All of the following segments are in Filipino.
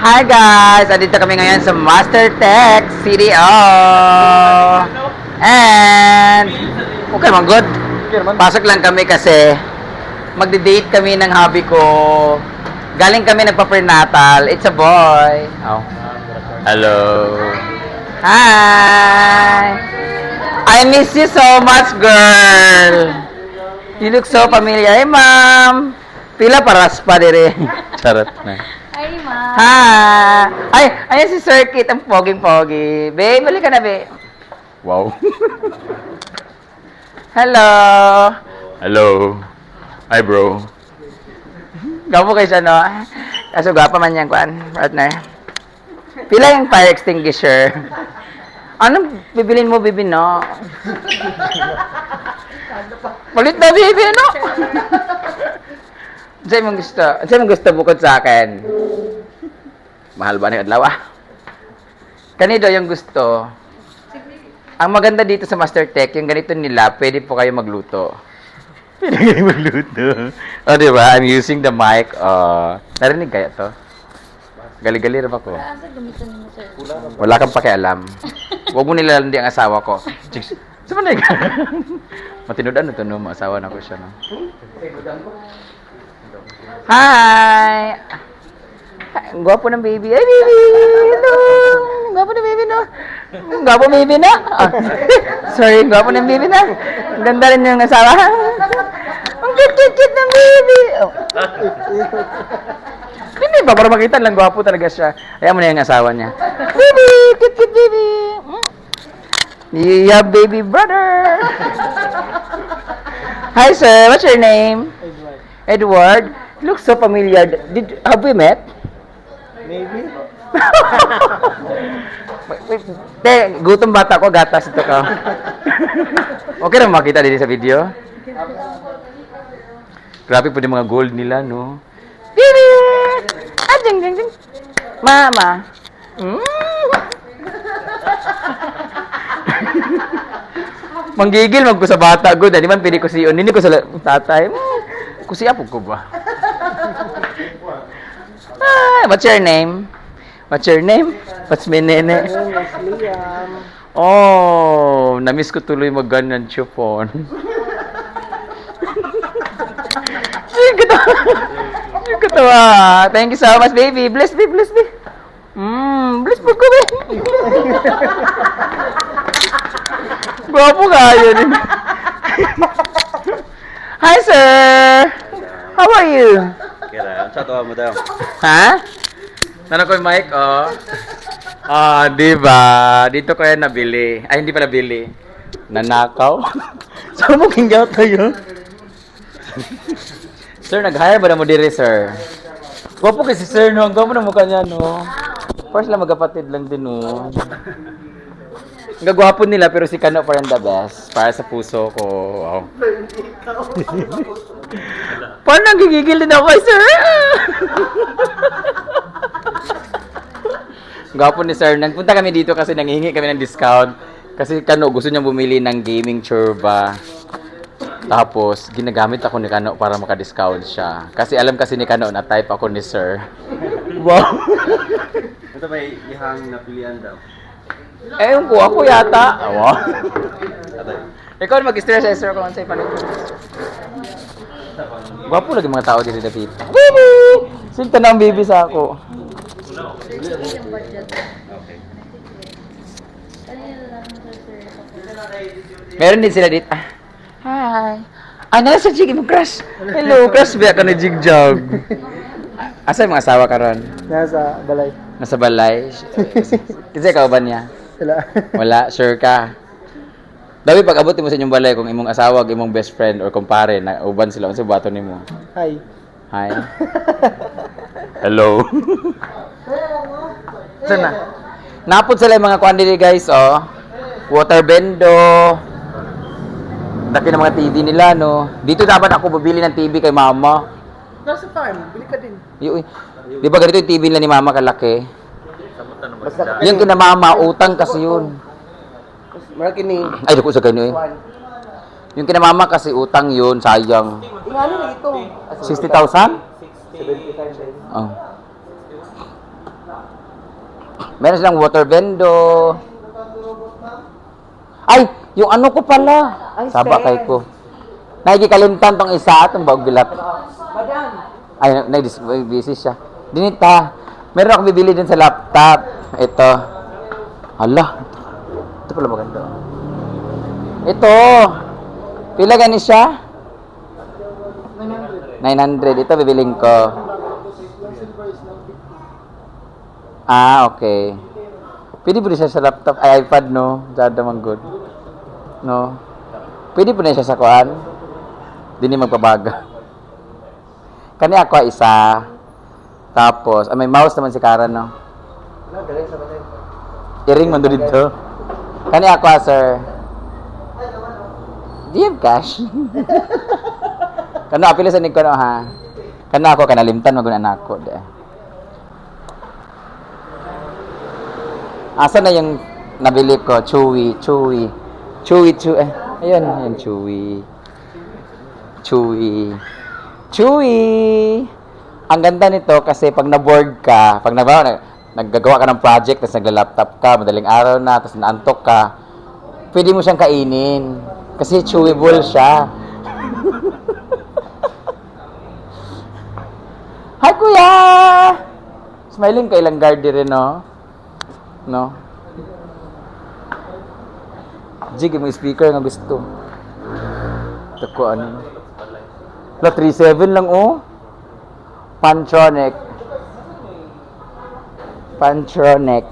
Hi guys! Andito kami ngayon sa Master Tech CDO! And... Okay man, good. Pasok lang kami kasi magde-date kami ng hobby ko. Galing kami nagpa-prenatal. It's a boy. Oh. Hello. Hi! I miss you so much, girl! You look so familiar. Hey, ma'am! Pila paras pa dire. Charot na. Ay, ma. Ha! Ay, ayan si Sir Kit, ang poging-pogi. Babe, balik ka na, babe. Wow. Hello. Hello. Hi, bro. Gapo kayo siya, no? Kaso gapa man yan, kwan, partner. Pila yung fire extinguisher? Anong bibilin mo, bibi, no? Palit na, bibi, no? Sa'yo mong gusto? Sa'yo mong gusto bukod sa akin? Mahal ba na yung adlaw, ah? Kanido yung gusto. Ang maganda dito sa Master Tech, yung ganito nila, pwede po kayo magluto. Pwede kayo magluto. O, di ba? I'm using the mic. Uh, narinig kaya to? Gali-gali rin ako. Wala kang pakialam. Huwag mo nilalandi ang asawa ko. Chicks, sa manay ka? Matinudan na to, no? Maasawa na ko siya, no? Hi! Gwapo ng baby. Ay, baby! Hello! Gwapo ng baby, no? Ang gwapo baby, no? Ah, sorry, gwapo ng baby, no? Ang ganda rin yung asawa. Ang cute-cute ng baby! Oh. Hindi ba? Para makita lang, gwapo talaga siya. Ayan mo na yung asawa niya. Baby! Cute, cute baby! Mm. You have baby brother! Hi, sir. What's your name? Edward. You look so familiar. Did have we met? Maybe. Te, gutom bata ko, gatas ito ka. okay na makita din sa video? Grabe po yung mga gold nila, no? Baby! Ah, jing, jing, jing. Mama. Mm. Manggigil mag ko sa bata good, di man pili ko si Hindi ko sa tatay. Mm. Kusi apo ko ba? Ah, what's your name? What's your name? What's my nene? Oh, namiss ko tuloy mag-ganyan chupon. Sige ka Sige. Thank you so much, baby. Bless me, bless me. Mmm, bless po ko, baby. Gwapo ka yun. Hi, sir. How are you? Kira, sa to mo daw. Ha? Nana ko yung mic, oh. Ah, di ba? Dito ko yan nabili. Ay, hindi pa nabili. Nanakaw? Saan mo kinggaw tayo? sir, nag-hire ba na mo diri, sir? Gwapo kasi sir, no? Ang gwapo na mukha niya, no? First lang magkapatid lang din, no? Ang gagwapo nila, pero si Kano pa rin the best. Para sa puso ko. Wow. Paano nagigigil din ako sir? Gwapo ni sir. Nagpunta kami dito kasi nanghihingi kami ng discount. Kasi Kano, gusto niya bumili ng gaming churba. Tapos, ginagamit ako ni Kano para maka-discount siya. Kasi alam kasi ni Kano na type ako ni sir. Wow! Ito may ihang napilian daw. eh, yung kuha ko yata. Atay. Ikaw mag-stress sir, kung ano sa'yo panig. Gwapo lagi mga tao dito na dito. Baby! Sinta na ang baby sa ako. Meron din sila dito. Ah, Hi. Ah, nasa Jiggy mo, crush. Hello, crush. Biya ka na jigjag. Asa yung mga asawa ka ron? Nasa balay. Nasa balay? Kasi ikaw ba niya? Sila. Wala, sure ka. Dawi pag abot mo sa inyong balay kung imong asawa, imong best friend or kumpare na uban sila unsa bato nimo. Hi. Hi. Hello. Sana. Napod sila yung mga kuan diri guys, oh. Water bendo. Daki ng mga TV nila, no. Dito dapat ako bibili ng TV kay mama. Nasa farm. Bili ka din. Yung, di ba ganito yung TV nila ni mama kalaki? Basta Yung kina mama, utang kasi yun. Maraki ni. Ay, dako sa ganyo eh. Yung kina mama kasi utang yun, sayang. Ingano na ito. 60,000? 70 times. Oh. Meron silang water bendo. Ay, yung ano ko pala. Ay, Saba kay ko. Nagkikalimtan tong isa atong bagulat. Ay, nag-busy siya. Dinita, meron akong bibili din sa laptop. Ito. Hala. Ito pala maganda. Ito. Pila gani siya? 900. Ito bibiling ko. Ah, okay. Pwede po siya sa laptop. Ay, iPad, no? Dada man good. No? Pwede po na siya sa kuan. Di ni magpabaga. Kani ako isa. Tapos, ah, may mouse naman si Kara, no? Iring doon dito. Kani ako, ah, sir. Do you have cash? Kano, apila sa ko, no, ha? Kano ako, kanalimtan, magunan ako. De. Asa na yung nabili ko? Chewy, chewy. Chewy, chewy. Eh, ayun, ayun, chewy. Chewy. Chewy! Ang ganda nito kasi pag na-board ka, pag nag, naggagawa ka ng project, tapos nagla-laptop ka, madaling araw na, tapos naantok ka, pwede mo siyang kainin. Kasi chewable siya. Hi, kuya! Smiling ka ilang guard rin, no? No? Jig, mo speaker nga gusto. Ito ko ano. La 37 lang oh. Pantronic. Pantronic.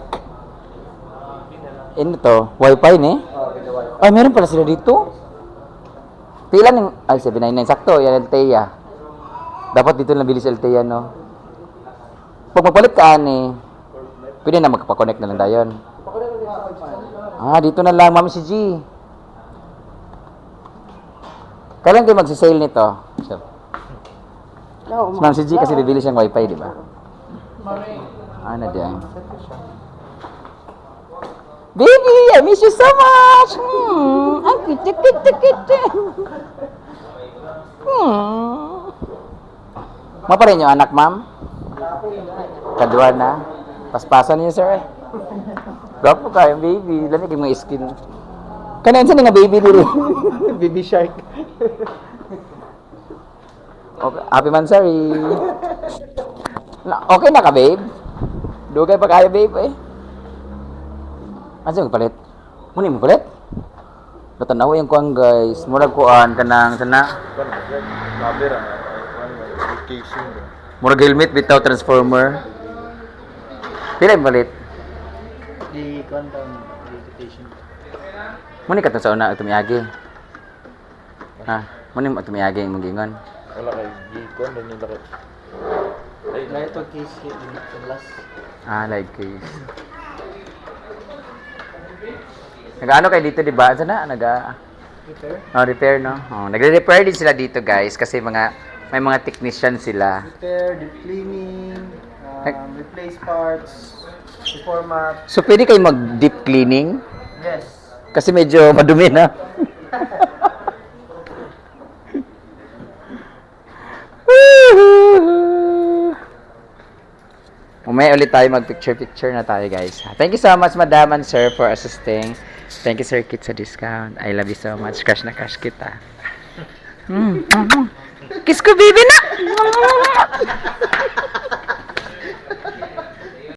Ano to? Wi-Fi ni? Oh. Ay, meron pala sila dito. Pila ng... Ay, 799. Sakto, yan Altea. Dapat dito lang bili sa Altea, no? Pag magpalit ka, ani, pwede na magpapakonect na lang tayo. Ah, dito na lang, Mami si G. Kailan kayo magsisale nito? Sure. No, Si Ma'am si G kasi bibili siyang wifi, di ba? Ah, na diyan. Baby, I miss you so much! Hmm, ang kiti kiti. Hmm. Mo pa rin yung anak, ma'am? Kadua na. Paspasan niyo, sir. Gwapo ka, yung baby. Lamig yung mga skin. Kanan sa nga baby dito. Baby shark. Okay, happy mansari. Na, okay na ka, babe? Dugay pa kayo, babe, eh. Asa yung palit? Muna mo palit? Natanaw yung kuang guys. Murag kuan kanang sana. Murag helmet bitaw transformer. Pila yung palit? Di quantum reputation. Muna ka to sa una tumiyagi. Ha? Muna mo tumiyagi yung magingon. Wala kay Gikon, dan yung Na ito case sa glass. Ah, like case. Nag-ano kayo dito, di ba? Sana, nag Repair. Oh, repair, no? Oh, nagre-repair din sila dito, guys, kasi mga may mga technician sila. Repair, deep cleaning, um, replace parts, reformat. So, pwede kayo mag-deep cleaning? Yes. Kasi medyo madumi na. Umaya ulit tayo mag-picture-picture na tayo, guys. Thank you so much, Madam and Sir, for assisting. Thank you, Sir Kit, sa discount. I love you so much. Crush na crush kita. Mm. mm, mm. Kiss ko, baby na!